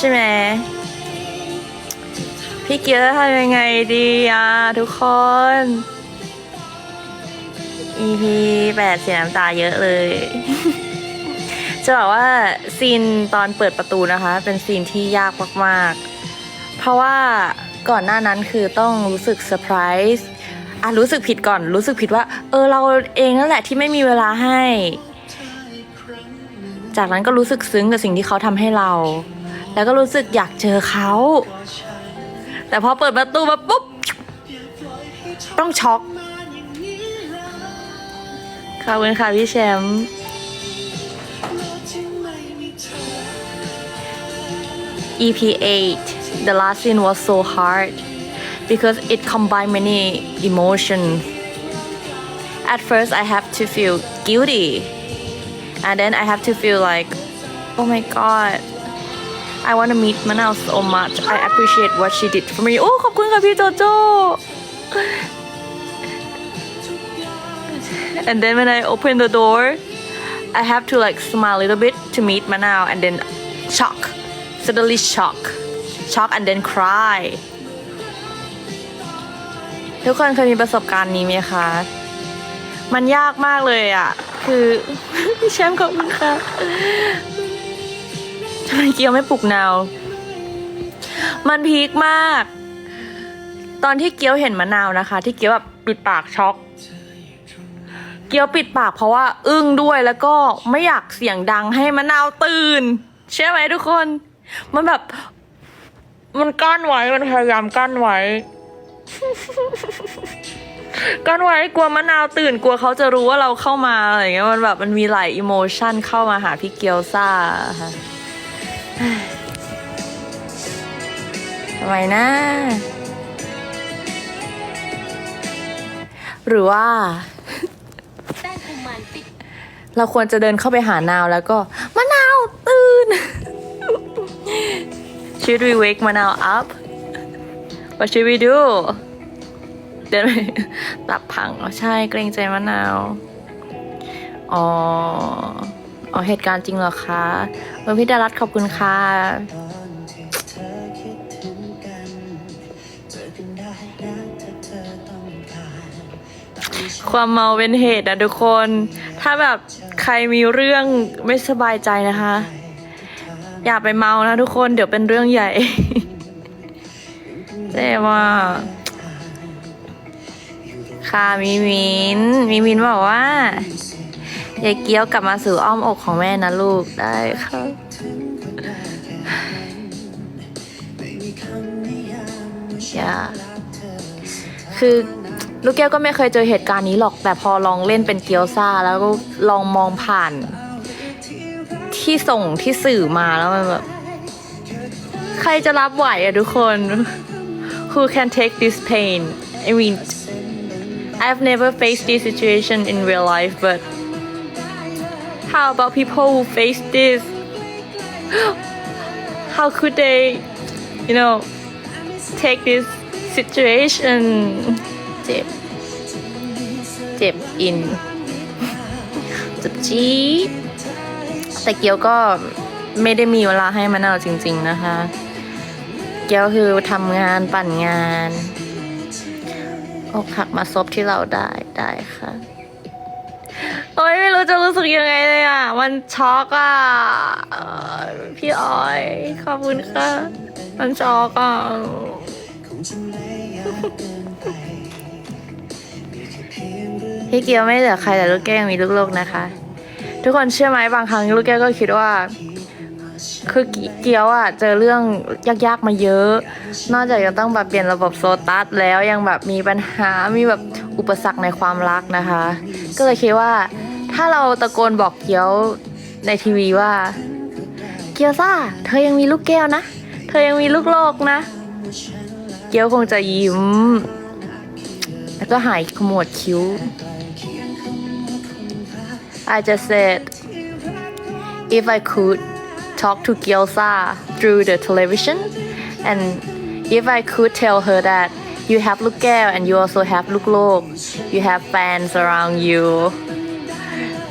ช่ไหมพี่เกียวจะทำยังไงดีอะทุกคน EP แปดเสียน้ำตาเยอะเลย จะบอกว่าซีนตอนเปิดประตูนะคะ เป็นซีนที่ยากมากๆ เพราะว่าก่อนหน้านั้นคือต้องรู้สึกเซอร์ไพรส์อะรู้สึกผิดก่อนรู้สึกผิดว่า เออเราเองนั่นแหละที่ไม่มีเวลาให้ จากนั้นก็รู้สึกซึ้งกับสิ่งที่เขาทำให้เรา แล้วก็รู้สึกอยากเจอเขา แต่พอเปิดประตูมาปุ๊บ ต้องช็อกขอบคุณค่ะพี่แชมป์ EP 8 the last scene was so hard because it combined many emotions at first I have to feel guilty and then I have to feel like oh my god I want to meet Manal so much I appreciate what she did for me โอ้ขอบคุณค่ะพี่โจโจ and then when I open the door I have to like smile a little bit to meet Manal and then shock suddenly shock shock and then cry ทุกคนเคยมีประสบการณ์นี้ไหมคะ มันยากมากเลยอะ คือ พี่แชมป์ขอบคุณค่ะ ทำไมเกียวไม่ปลุกนาว มันพีคมาก ตอนที่เกียวเห็นมะนาวนะคะ ที่เกียวแบบปิดปากช็อก เกียวปิดปากเพราะว่า อึ้งด้วยแล้วก็ไม่อยากเสียงดังให้มะนาวตื่นใช่ไหมทุกคน มันแบบ มันกั้นไว้มันพยายามกั้นไว้กั้นไว้กลัวมะนาวตื่นกลัวเขาจะรู้ว่าเราเข้ามาอะไรเงี้ยมันแบบมันมีหลายอิโมชันเข้ามาหาพี่เกียวซ่าค่ะ ทำไมนะ หรือว่าแป้งกุมารปิดเราควรจะเดินเข้าไปหานาวแล้วก็ มะนาว ตื่น Should we wake มะนาว up What should we do เดินไปตับพังอ๋อใช่เกรงใจมะนาว อ๋อ อ๋อเหตุการณ์จริงเหรอคะเออพี่ดารัตขอบคุณค่ะความเมาเป็นเหตุนะทุกคน ถ้าแบบใครมีเรื่องไม่สบายใจนะคะ อย่าไปเมานะทุกคนเดี๋ยวเป็นเรื่องใหญ่เจ๊ว่าค่ะมีมินมีมินบอกว่า ย่าเกี้ยวกลับมาสู่อ้อมอกของแม่นะลูกได้ค่ะอย่าคือลูกแก้วก็ไม่เคยเจอเหตุการณ์นี้หรอกแต่พอลองเล่นเป็นเกียวซ่า แล้วก็ลองมองผ่าน ที่ส่งที่สื่อมาแล้วมันแบบใครจะรับไหวอะทุกคน Who can take this pain I mean I've never faced this situation in real life but how about people who face this how could they you know take this situation เจ็บ เจ็บอินเจ็บจี๊แต่เกียวก็ไม่ได้มีเวลาให้มะนาวจริง ๆนะคะ เกียวคือทำงานปั่นงานอกหักมาซบที่เราได้ได้ค่ะ รู้จะรู้สึกยังไงเลยอะ มันช็อกอะ พี่ออย ขอบคุณค่ะ มันช็อกอะพี่เกียวไม่เหลือใครแต่ลูกแก้วยังมีลูกโลกนะคะ ทุกคนเชื่อไหมบางครั้งลูกแก้วก็คิดว่า คือเกียวอะ เจอเรื่องยากๆมาเยอะ นอกจากจะต้องแบบเปลี่ยนระบบโซตัสแล้วยังแบบมีปัญหามีแบบอุปสรรคในความรักนะคะ ก็เลยคิดว่า ถ้าเราตะโกนบอกเกียวในทีวีว่า เกียวซ่า เธอยังมีลูกแก้วนะ เธอยังมีลูกโลกนะ เกียวคงจะยิ้ม แล้วก็หายขมวดคิ้ว I just said if I could talk to Gyoza through the television and if I could tell her that you have Lukgeo and you also have Luklok you have fans around you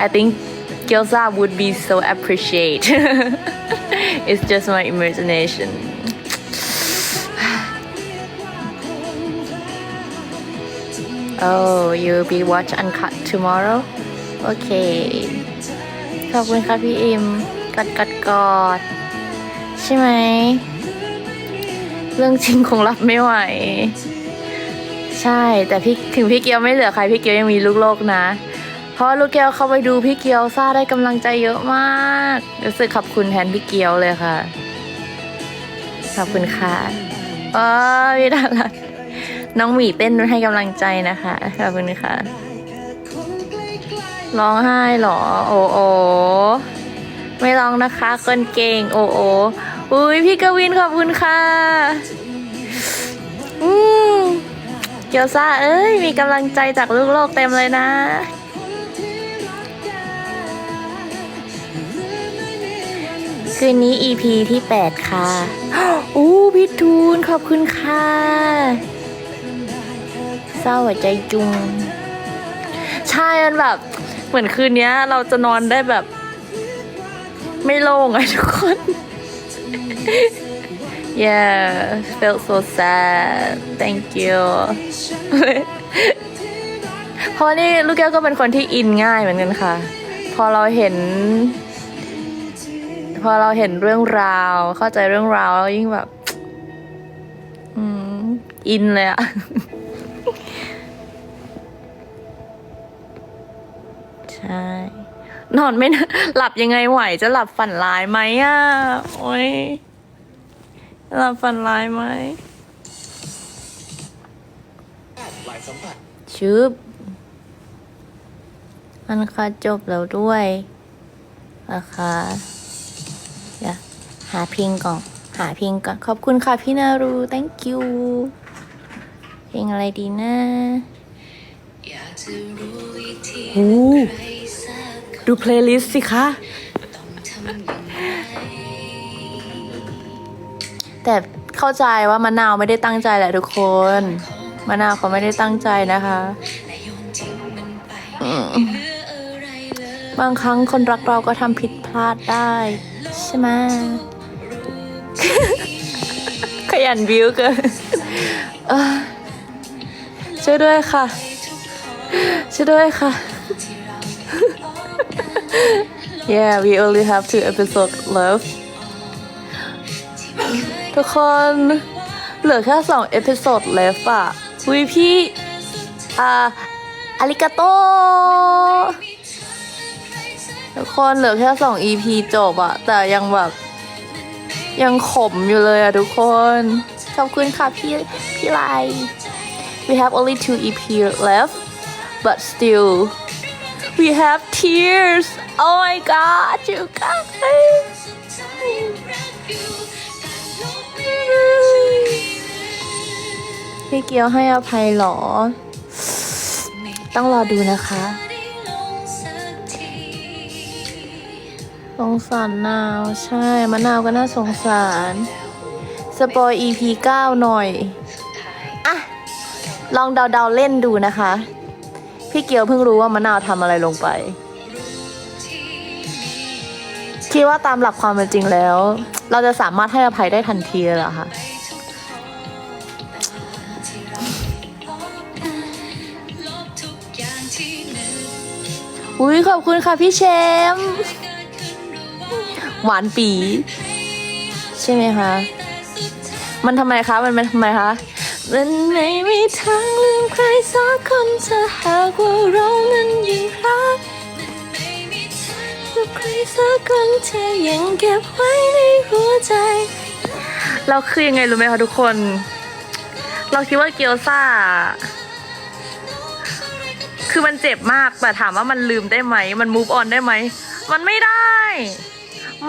I think Gyoza would be so appreciate it's just my imagination oh you'll be watch uncut tomorrow โอเค ขอบคุณค่ะพี่อิมกอดกอดกอดใช่ไหม เรื่องจริงคงรับไม่ไหว ใช่ แต่พี่ถึงพี่เกียวไม่เหลือใคร พี่เกียวยังมีลูกโลกนะ เพราะลูกแก้วเข้าไปดูพี่เกียวซาได้กำลังใจเยอะมากรู้สึกขอบคุณแทนพี่เกียวเลยค่ะ ขอบคุณค่ะอ๋อพี่ดารักน้องหมีเต้นให้กำลังใจนะคะขอบคุณค่ะร้องไห้เหรอ โอโอไม่ร้องนะคะคนเก่ง โอโออุ้ยพี่กวินขอบคุณค่ะอืมเกียวซาเอ้ย มีกำลังใจจากลูกโลกเต็มเลยนะ คืนนี้ EP ที่ 8 ค่ะ อู้พี่ทูนขอบคุณค่ะ เศร้าหัวใจจุง ใช่มันแบบ เหมือนคืนเนี้ยเราจะนอนได้แบบ ไม่โล่งอะทุกคน yeah felt so sad thank you เพราะว่านี่ลูกแก้วก็เป็นคนที่อินง่ายเหมือนกันค่ะ พอเราเห็น พอเราเห็นเรื่องราว เข้าใจเรื่องราวแล้วยิ่งแบบอืมอินเลยอะใช่ นอนไม่นหลับยังไงไหว จะหลับฝันร้ายไหมอะ โอ้ยหลับฝันร้ายไหมชืบมันค่ะจบแล้วด้วยนะคะ หาพิงก่อน หาพิงก่อน ขอบคุณค่ะพี่นารู thank you เพลงอะไรดีนะโอ้ดูเพลย์ลิสต์สิคะ แต่เข้าใจว่ามะนาวไม่ได้ตั้งใจแหละทุกคนมะนาวเขาไม่ได้ตั้งใจนะคะอืมบางครั้งคนรักเราก็ทำผิดพลาดได้ ใช่ไหม ขยันบิวเกินช่วยด้วยค่ะ ช่วยด้วยค่ะ yeah we only have two episodes left ทุกคนเหลือแค่สองเอพิโซดเลฟอะวิพี่ อ่าอาริกาโตทุกคนเหลือแค่สอง EP จบอะแต่ยังแบบ ยังขมอยู่เลยอะทุกคน ขอบคุณค่ะพี่พี่ไล we have only two EP left but still we have tears oh my god you guys พี่เกียวให้อภัยหรอ ต้องรอดูนะคะ สงสารนาวใช่มะนาวก็น่าสงสาร สปอย EP 9 หน่อยอะลองเดาๆเล่นดูนะคะ พี่เกียวเพิ่งรู้ว่ามะนาวทำอะไรลงไป คิดว่าตามหลักความเป็นจริงแล้ว เราจะสามารถให้อภัยได้ทันทีเหรอคะอุ้ยขอบคุณค่ะพี่แชม หวานปี ใช่ไหมคะ มันทำไมคะ มันมันทำไมคะ มันไม่มีทางลืมใครสักคนถ้าหากว่าเรานั้นยิ่งรักใครสักคนเธอยังเก็บไว้ในหัวใจ เราคือยังไงรู้ไหมคะทุกคน เราคิดว่าเกียวซ่า คือมันเจ็บมากแต่ถามว่ามันลืมได้ไหม มัน move on ได้ไหม มันไม่ได้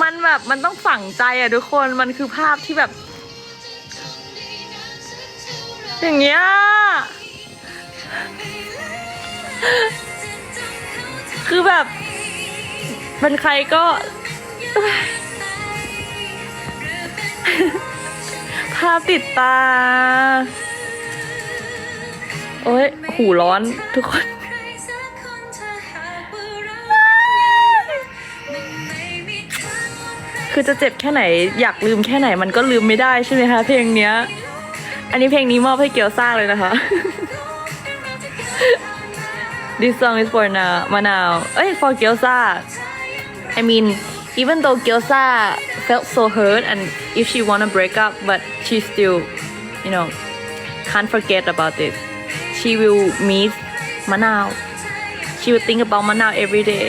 มันแบบมันต้องฝังใจอะทุกคนมันคือภาพที่แบบ อย่างเงี้ยคือแบบเป็นใครก็ภาพติดตา โอ้ย หูร้อนทุกคน คือจะเจ็บแค่ไหนอยากลืมแค่ไหนมันก็ลืมไม่ได้ใช่ไหมคะเพลงเนี้ย อันนี้เพลงนี้มอบให้เกียวซ่าเลยนะคะ This song is for now มะนาวเอ้ย for เกียวซ่า I mean even though เกียวซ่า felt so hurt and if she wanna break up but she still you know can't forget about this she will miss มะนาว she will think about มะนาว every day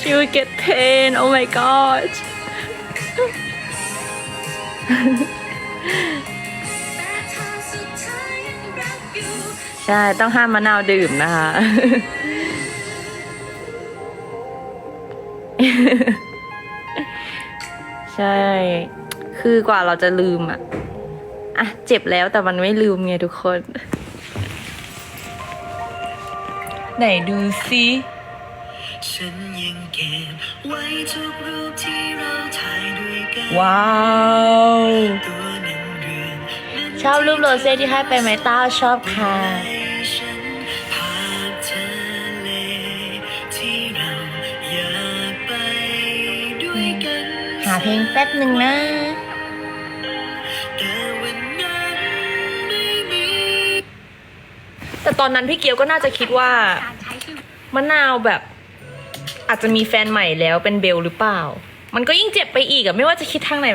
she will get pain oh my god ใช่ ต้องห้ามมะนาวดื่มนะคะ ใช่ คือกว่าเราจะลืมอะอะ เจ็บแล้วแต่มันไม่ลืมไงทุกคน ไหนดูซิ ฉันยังเก็บไว้ทุกรูปที่เราถ่ายด้วยกันว้าว ตัวหนึ่งเรือนนั้นชอบรูปโรเซ่ที่ให้ไปไหมต้าชอบค่ะ ให้ฉันภาพทะเลที่เราอยากไปด้วยกัน หาเพลงแป๊บหนึ่งนะ แต่วันนั้นไม่มี แต่ตอนนั้นพี่เกียวก็น่าจะคิดว่าการใช้ชีวิตมะนาวแบบ อาจจะมีแฟนใหม่แล้วเป็นเบลหรือเปล่า มันก็ยิ่งเจ็บไปอีกอะไม่ว่าจะคิดทางไหน